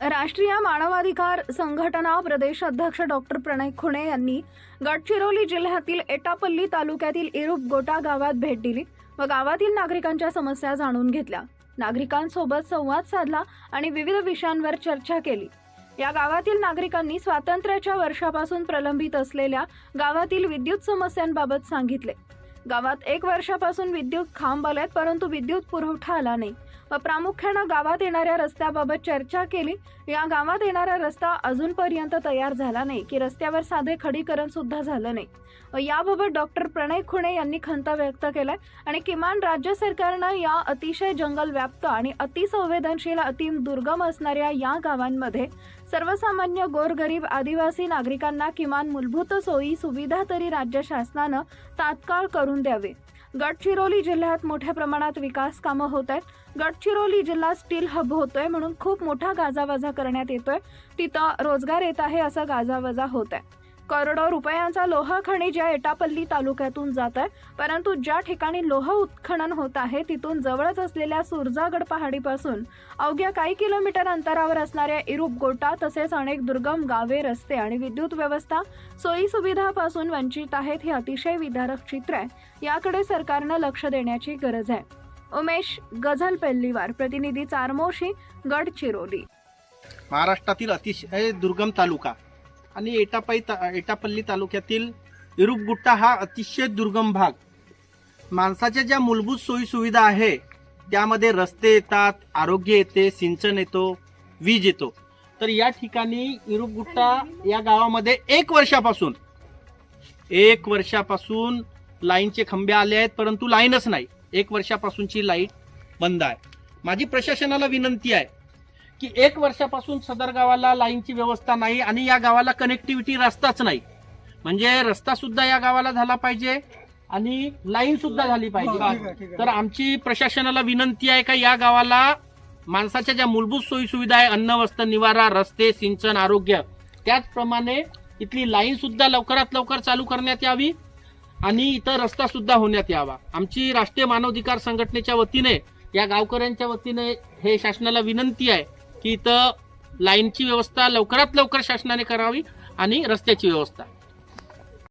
राष्ट्रीय मानवाधिकार संघटना प्रदेश अध्यक्ष डॉक्टर प्रणय खुणे यांनी गडचिरोली जिल्ह्यातील एटापल्ली तालुक्यातील इरुप गोटा गावात भेट दिली व गावातील नागरिकांच्या समस्या जाणून घेतल्या. नागरिकांसोबत संवाद साधला आणि विविध विषयांवर चर्चा केली. या गावातील नागरिकांनी स्वातंत्र्याच्या वर्षापासून प्रलंबित असलेल्या गावातील विद्युत समस्यांबाबत सांगितले. गावात एक वर्षापासून विद्युत खांब आलेत परंतु विद्युत पुरवठा आला नाही. व प्रामुख्यानं गावात येणाऱ्या रस्त्याबाबत चर्चा केली. या गावात येणारा रस्ता अजूनपर्यंत तयार झाला नाही की रस्त्यावर साधे खडीकरण सुद्धा झालं नाही. याबाबत डॉक्टर प्रणय खुणे यांनी खंत व्यक्त केलाय आणि किमान राज्य सरकारनं या अतिशय जंगल व्याप्त आणि अतिसंवेदनशील अति दुर्गम असणाऱ्या या गावांमध्ये सर्वसामान्य गोरगरीब आदिवासी नागरिकांना किमान मूलभूत सोयी सुविधा तरी राज्य शासनानं तात्काळ करून द्यावे. गडचिरोली जिल्ह्यात मोठ्या प्रमाणात विकास कामं होत आहेत. गडचिरोली जिल्हा स्टील हब होतोय म्हणून खूप मोठा गाजावाजा करण्यात येतोय. तिथं रोजगार येत आहे असं गाजावाजा होत आहे. करोडो रुपयांचा लोह खनिज या एटापल्ली तालुक्यातून जात आहे. परंतु ज्या ठिकाणी लोह उत्खनन होत आहे तिथून जवळच असलेल्या सुरजागड पहाडीपासून अवघ्या काही किलोमीटर अंतरावर असणाऱ्या इरूप गोटा तसेच अनेक दुर्गम गावे रस्ते आणि विद्युत व्यवस्था सोयी सुविधापासून वंचित आहेत हे अतिशय विदारक चित्र आहे. याकडे सरकारनं लक्ष देण्याची गरज आहे. उमेश गझल पेल्लीवार प्रतिनिधी चारमोशी गडचिरोली. महाराष्ट्रातील अतिशय दुर्गम तालुका. आणि एटापाई ता एटापल्ली तालुक्यातील इरुपगुट्टा हा अतिशय दुर्गम भाग. माणसाच्या ज्या मूलभूत सोयी सुविधा आहे त्यामध्ये रस्ते येतात आरोग्य येते सिंचन येतो वीज येतो. तर या ठिकाणी इरुपगुट्टा या गावामध्ये एक वर्षापासून एक वर्षापासून लाईनचे खंबे आले आहेत परंतु लाईनच नाही. एक वर्षापासूनची लाइट बंद आहे. माझी प्रशासनाला विनंती आहे की एक वर्षापासून सदर गावाला लाईनची व्यवस्था नाही आणि या गावाला कनेक्टिव्हिटी रस्ताच नाही. म्हणजे रस्ता सुद्धा या गावाला झाला पाहिजे आणि लाईन सुद्धा झाली पाहिजे. तर आमची प्रशासनाला विनंती आहे का या गावाला माणसाच्या ज्या मूलभूत सोयी सुविधा आहे अन्न वस्त्र निवारा रस्ते सिंचन आरोग्य त्याचप्रमाणे इथली लाईन सुद्धा लवकरात लवकर चालू करण्यात यावी आणि इथं रस्ता सुद्धा होण्यात यावा. आमची राष्ट्रीय मानवाधिकार संघटनेच्या वतीने या गावकऱ्यांच्या वतीने हे शासनाला विनंती आहे की इथं लाईनची व्यवस्था लवकरात लवकर शासनाने करावी आणि रस्त्याची व्यवस्था.